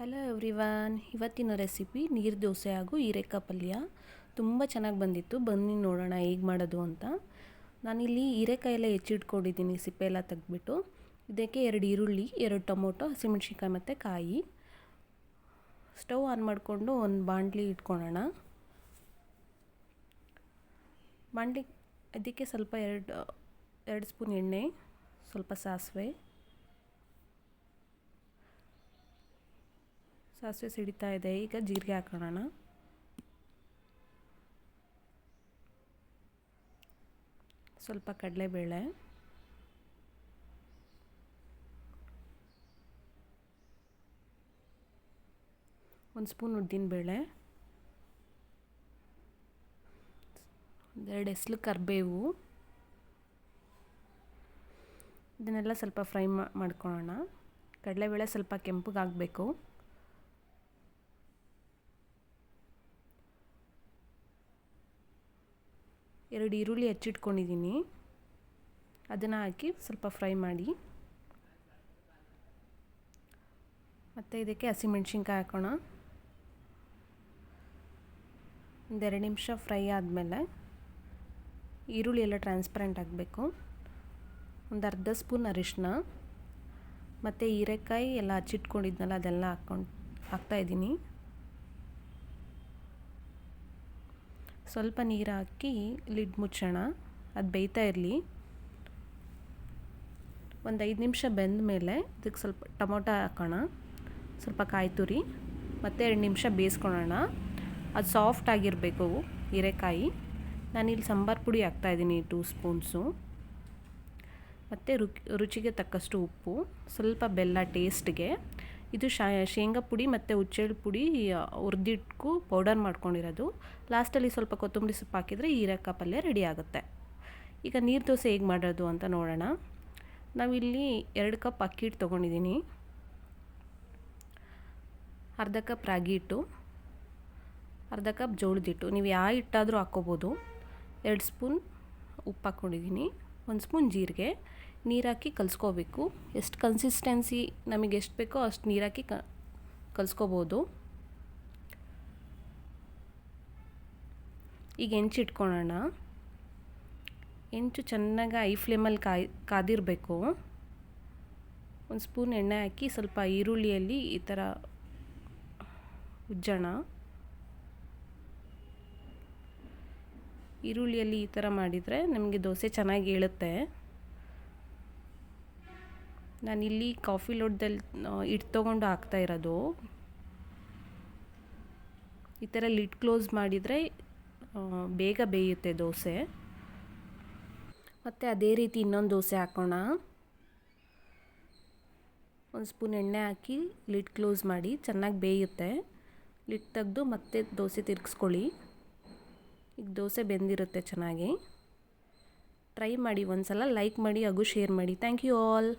Hello everyone ಇವತ್ತಿನ recipe ನೀರು ದೋಸೆ ಹಾಗೂ ಹೀರೆಕಾಯಿ ಪಲ್ಯ ತುಂಬ ಚೆನ್ನಾಗಿ ಬಂದಿತ್ತು. ಬನ್ನಿ ನೋಡೋಣ ಹೇಗೆ ಮಾಡೋದು ಅಂತ. ನಾನಿಲ್ಲಿ ಹೀರೆಕಾಯಿ ಎಲ್ಲ ಹೆಚ್ಚಿಟ್ಕೊಂಡಿದ್ದೀನಿ. ಸಿಪ್ಪೆ ಎಲ್ಲ ತೆಗೆದ್ಬಿಟ್ಟು. ಇದಕ್ಕೆ ಎರಡು ಈರುಳ್ಳಿ, ಎರಡು ಟೊಮೊಟೊ, ಹಸಿಮೆಣ್ಸಿನ್ಕಾಯಿ ಮತ್ತು ಕಾಯಿ. ಸ್ಟವ್ ಆನ್ ಮಾಡಿಕೊಂಡು ಒಂದು ಬಾಣಲಿ ಇಟ್ಕೊಳ್ಳೋಣ ಬಾಂಡ್ಲಿ ಅದಕ್ಕೆ ಸ್ವಲ್ಪ ಎರಡು ಎರಡು ಸ್ಪೂನ್ ಎಣ್ಣೆ, ಸ್ವಲ್ಪ ಸಾಸಿವೆ. ಸಾಸಿವೆ ಸಿಡಿತಾ ಇದೆ. ಈಗ ಜೀರಿಗೆ ಹಾಕೋಣ ಸ್ವಲ್ಪ ಕಡಲೆಬೇಳೆ. ಒಂದು ಸ್ಪೂನ್ ಉದ್ದಿನಬೇಳೆ. ಒಂದೆರಡು ಎಸ್ಲು ಕರಿಬೇವು. ಇದನ್ನೆಲ್ಲ ಸ್ವಲ್ಪ ಫ್ರೈ ಮಾಡ್ಕೊಳ್ಳೋಣ. ಕಡಲೆಬೇಳೆ ಸ್ವಲ್ಪ ಕೆಂಪಗಾಗಬೇಕು. ಎರಡು ಈರುಳ್ಳಿ ಹೆಚ್ಚಿಟ್ಕೊಂಡಿದ್ದೀನಿ. ಅದನ್ನು ಹಾಕಿ ಸ್ವಲ್ಪ ಫ್ರೈ ಮಾಡಿ. ಮತ್ತು ಇದಕ್ಕೆ ಹಸಿಮೆಣ್ಸಿನ್ಕಾಯಿ ಹಾಕೋಣ. ಒಂದೆರಡು ನಿಮಿಷ ಫ್ರೈ ಆದಮೇಲೆ ಈರುಳ್ಳಿ ಎಲ್ಲ ಟ್ರಾನ್ಸ್ಪರೆಂಟ್ ಆಗಬೇಕು. ಒಂದು ಅರ್ಧ ಸ್ಪೂನ್ ಅರಿಶಿನ ಮತ್ತು ಹೀರೆಕಾಯಿ ಎಲ್ಲ ಹಚ್ಚಿಟ್ಕೊಂಡಿದ್ನಲ್ಲ ಅದೆಲ್ಲ ಹಾಕ್ಕೊಂಡು ಹಾಕ್ತಾಯಿದ್ದೀನಿ ಸ್ವಲ್ಪ ನೀರು ಹಾಕಿ ಲಿಡ್ ಮುಚ್ಚೋಣ. ಅದು ಬೇಯ್ತಾ ಇರಲಿ. ಒಂದು ಐದು ನಿಮಿಷ ಬೆಂದ ಮೇಲೆ ಇದಕ್ಕೆ ಸ್ವಲ್ಪ ಟೊಮೊಟೊ ಹಾಕೋಣ. ಸ್ವಲ್ಪ ಕಾಯಿ ತುರಿ, ಮತ್ತು ಎರಡು ನಿಮಿಷ ಬೇಯಿಸ್ಕೊಳ್ಳೋಣ. ಅದು ಸಾಫ್ಟ್ ಆಗಿರಬೇಕು ಹೀರೆಕಾಯಿ. ನಾನಿಲ್ಲಿ ಸಾಂಬಾರು ಪುಡಿ ಹಾಕ್ತಾಯಿದ್ದೀನಿ ಟೂ ಸ್ಪೂನ್ಸು. ಮತ್ತು ರುಚಿಗೆ ತಕ್ಕಷ್ಟು ಉಪ್ಪು. ಸ್ವಲ್ಪ ಬೆಲ್ಲ ಟೇಸ್ಟ್ಗೆ. ಇದು ಶೇಂಗಾ ಪುಡಿ ಮತ್ತು ಹುಚ್ಚೆಳ್ಳು ಪುಡಿ, ಹುರಿದಿಟ್ಕು ಪೌಡರ್ ಮಾಡ್ಕೊಂಡಿರೋದು. ಲಾಸ್ಟಲ್ಲಿ ಸ್ವಲ್ಪ ಕೊತ್ತಂಬರಿ ಸೊಪ್ಪು ಹಾಕಿದರೆ ಈರಕ್ಕ ಪಲ್ಯ ರೆಡಿ ಆಗುತ್ತೆ. ಈಗ ನೀರು ದೋಸೆ ಹೇಗೆ ಮಾಡೋದು ಅಂತ ನೋಡೋಣ. ನಾವಿಲ್ಲಿ ಎರಡು ಕಪ್ ಅಕ್ಕಿ ಹಿಟ್ಟು ತೊಗೊಂಡಿದ್ದೀನಿ. ಅರ್ಧ ಕಪ್ ರಾಗಿ ಹಿಟ್ಟು, ಅರ್ಧ ಕಪ್ ಜೋಳದ ಹಿಟ್ಟು. ನೀವು ಯಾವ ಹಿಟ್ಟಾದರೂ ಹಾಕ್ಕೋಬೋದು. ಎರಡು ಸ್ಪೂನ್ ಉಪ್ಪು ಹಾಕ್ಕೊಂಡಿದ್ದೀನಿ. ಒಂದು ಸ್ಪೂನ್ ಜೀರಿಗೆ. ನೀರು ಹಾಕಿ ಕಲಿಸ್ಕೋಬೇಕು. ಎಷ್ಟು ಕನ್ಸಿಸ್ಟೆನ್ಸಿ ನಮಗೆ ಎಷ್ಟು ಬೇಕೋ ಅಷ್ಟು ನೀರಾಕಿ ಕ, ಕಲಿಸ್ಕೋಬೋದು. ಈಗ ಹೆಂಚು ಇಟ್ಕೊಳ್ಳೋಣ ಹೆಂಚು ಚೆನ್ನಾಗಿ ಐ ಫ್ಲೇಮಲ್ಲಿ ಕಾಯಿ, ಕಾದಿರಬೇಕು. ಒಂದು ಸ್ಪೂನ್ ಎಣ್ಣೆ ಹಾಕಿ ಸ್ವಲ್ಪ ಈರುಳ್ಳಿಯಲ್ಲಿ ಈ ಥರ ಉಜ್ಜೋಣ. ಈರುಳ್ಳಿಯಲ್ಲಿ ಈ ಥರ ಮಾಡಿದರೆ ನಮಗೆ ದೋಸೆ ಚೆನ್ನಾಗಿ ಏಳುತ್ತೆ. ನಾನಿಲ್ಲಿ ಕಾಫಿ ಲೋಟದಲ್ಲಿ ಇಟ್ಟು ತೊಗೊಂಡು ಹಾಕ್ತಾ ಇರೋದು. ಈ ಥರ ಲಿಡ್ ಕ್ಲೋಸ್ ಮಾಡಿದರೆ ಬೇಗ ಬೇಯುತ್ತೆ ದೋಸೆ. ಮತ್ತು ಅದೇ ರೀತಿ ಇನ್ನೊಂದು ದೋಸೆ ಹಾಕೋಣ. ಒಂದು ಸ್ಪೂನ್ ಎಣ್ಣೆ ಹಾಕಿ ಲಿಡ್ ಕ್ಲೋಸ್ ಮಾಡಿ, ಚೆನ್ನಾಗಿ ಬೇಯುತ್ತೆ. ಲಿಡ್ ತೆಗೆದು ಮತ್ತೆ ದೋಸೆ ತಿರ್ಗಿಸ್ಕೊಳ್ಳಿ. ಈಗ ದೋಸೆ ಬೆಂದಿರುತ್ತೆ ಚೆನ್ನಾಗಿ. ಟ್ರೈ ಮಾಡಿ ಒಂದು ಸಲ ಲೈಕ್ ಮಾಡಿ, ಹಾಗೂ ಶೇರ್ ಮಾಡಿ. Thank you all.